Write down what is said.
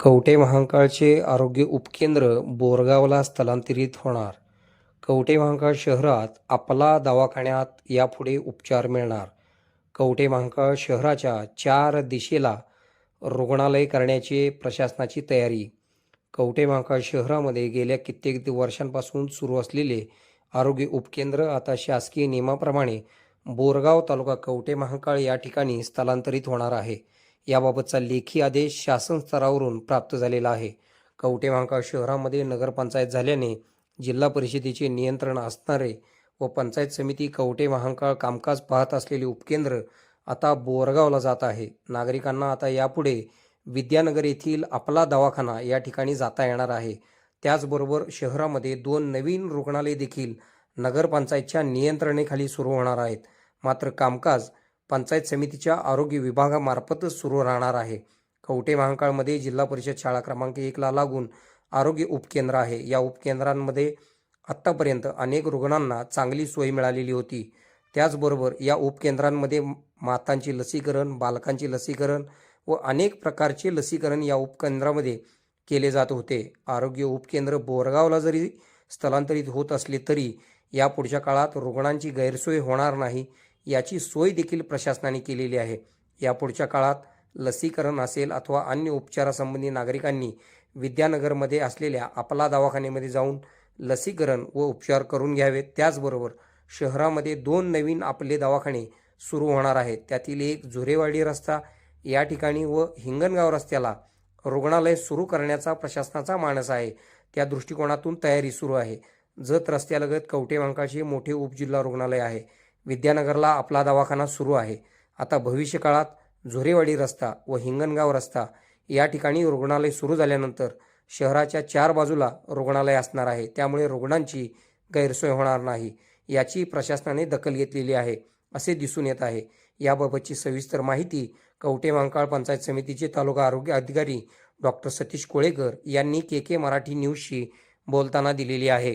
कवटे महांकाळचे आरोग्य उपकेंद्र बोरगावला स्थलांतरित होणार. कवटे महांकाळ शहरात आपला दवाखान्यात यापुढे उपचार मिळणार. कवटे महांकाळ शहराच्या चार दिशेला रुग्णालय करण्याची प्रशासनाची तयारी. कवटे महांकाळ शहरामध्ये गेल्या कित्येक वर्षांपासून सुरू असलेले आरोग्य उपकेंद्र आता शासकीय नियमाप्रमाणे बोरगाव तालुका कवटे महांकाळ या ठिकाणी स्थलांतरित होणार आहे. याबाबतचा लेखी आदेश शासन स्तरावरून प्राप्त झालेला आहे. कवटे महांकाळ शहरामध्ये नगरपंचायत झाल्याने जिल्हा परिषदेचे नियंत्रण असणारे व पंचायत समिती कवटे महांकाळ कामकाज पाहत असलेले उपकेंद्र आता बोरगावला जात आहे. नागरिकांना आता यापुढे विद्यानगर येथील आपला दवाखाना या ठिकाणी जाता येणार आहे. त्याचबरोबर शहरामध्ये दोन नवीन रुग्णालय देखील नगरपंचायतच्या नियंत्रणेखाली सुरू होणार आहेत. मात्र कामकाज पंचायत समितीच्या आरोग्य विभागामार्फतच सुरू राहणार आहे. कवठे महांकाळमध्ये जिल्हा परिषद शाळा क्रमांक एकला लागून आरोग्य उपकेंद्र आहे. या उपकेंद्रांमध्ये आत्तापर्यंत अनेक रुग्णांना चांगली सोय मिळालेली होती. त्याचबरोबर या उपकेंद्रांमध्ये मातांची लसीकरण बालकांची लसीकरण व अनेक प्रकारचे लसीकरण या उपकेंद्रामध्ये केले जात होते. आरोग्य उपकेंद्र बोरगावला जरी स्थलांतरित होत असले तरी या पुढच्या काळात रुग्णांची गैरसोय होणार नाही. याची सोय देखील प्रशासनाने केलेली आहे. या पुढच्या काळात लसीकरण असेल अथवा अन्य उपचारासंबंधी नागरिकांनी विद्यानगरमध्ये असलेल्या आपला दवाखान्यामध्ये जाऊन लसीकरण व उपचार करून घ्यावेत. त्याचबरोबर शहरामध्ये दोन नवीन आपले दवाखाने सुरू होणार आहेत. त्यातील एक झुरेवाडी रस्ता या ठिकाणी व हिंगणगाव रस्त्याला रुग्णालय सुरू करण्याचा प्रशासनाचा मानस आहे. त्या दृष्टिकोनातून तयारी सुरू आहे. जत रस्त्यालगत कवठे मोठे उपजिल्हा रुग्णालय आहे. विद्यानगरला आपला दवाखाना सुरू आहे. आता भविष्य काळात झोरेवाडी रस्ता व हिंगणगाव रस्ता या ठिकाणी रुग्णालय सुरू झाल्यानंतर शहराच्या चार बाजूला रुग्णालय असणार आहे. त्यामुळे रुग्णांची गैरसोय होणार नाही याची प्रशासनाने दखल घेतलेली आहे असे दिसून येत आहे. याबाबतची सविस्तर माहिती कवटे मांकाळ पंचायत समितीचे तालुका आरोग्य अधिकारी डॉक्टर सतीश कोळेकर यांनी के के मराठी न्यूजशी बोलताना दिलेली आहे.